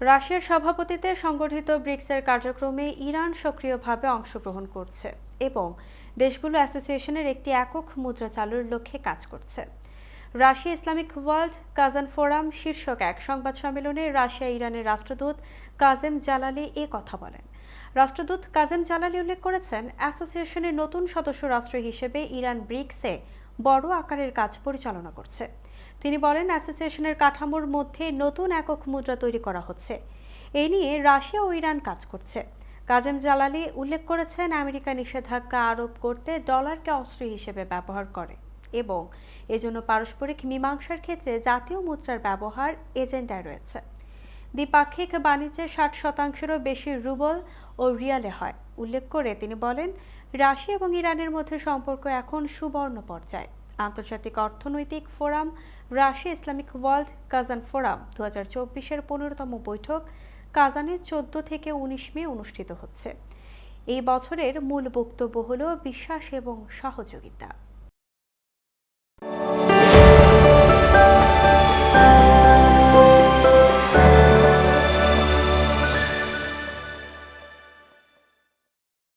রাশিয়ার সভাপতিত্বে সংগঠিত ব্রিক্সের কার্যক্রমে ইরান সক্রিয়ভাবে অংশগ্রহণ করছে এবং দেশগুলো অ্যাসোসিয়েশনের একটি একক মুদ্রা চালুর লক্ষ্যে কাজ করছে। Russia Islamic world Kazan forum শীর্ষক এক সংবাদ সম্মেলনে রাশিয়া ইরানের রাষ্ট্রদূত কাজেম জালালি এ কথা বলেন। রাষ্ট্রদূত কাজেম জালালি উল্লেখ করেছেন, অ্যাসোসিয়েশনের নতুন সদস্য রাষ্ট্র হিসেবে ইরান ব্রিক্সে বড় আকারের কাজ পরিচালনা করছে। তিনি বলেন, অ্যাসোসিয়েশনের কাঠামোর মধ্যে নতুন একক মুদ্রা তৈরি করা হচ্ছে। এ নিয়ে রাশিয়া ও ইরান কাজ করছে। কাজেম জালালি উল্লেখ করেছেন, আমেরিকা নিষেধাজ্ঞা আরোপ করতে ডলারকে অস্ত্র হিসেবে ব্যবহার করে এবং এজন্য পারস্পরিক মীমাংসার ক্ষেত্রে জাতীয় মুদ্রার ব্যবহার এজেন্ডায় রয়েছে। দ্বিপাক্ষিক বাণিজ্যে ষাট শতাংশেরও বেশি রুবল ও রিয়ালে হয়। উল্লেখ করে তিনি বলেন রাশিয়া এবং ইরানের মধ্যে সম্পর্ক এখন সুবর্ণ পর্যায়ে। আন্তর্জাতিক অর্থনৈতিক forum, Russia Islamic world Kazan forum দু হাজার চব্বিশের পনেরোতম বৈঠক কাজানে চোদ্দ থেকে উনিশ মে অনুষ্ঠিত হচ্ছে। এই বছরের মূল বক্তব্য হল বিশ্বাস এবং সহযোগিতা।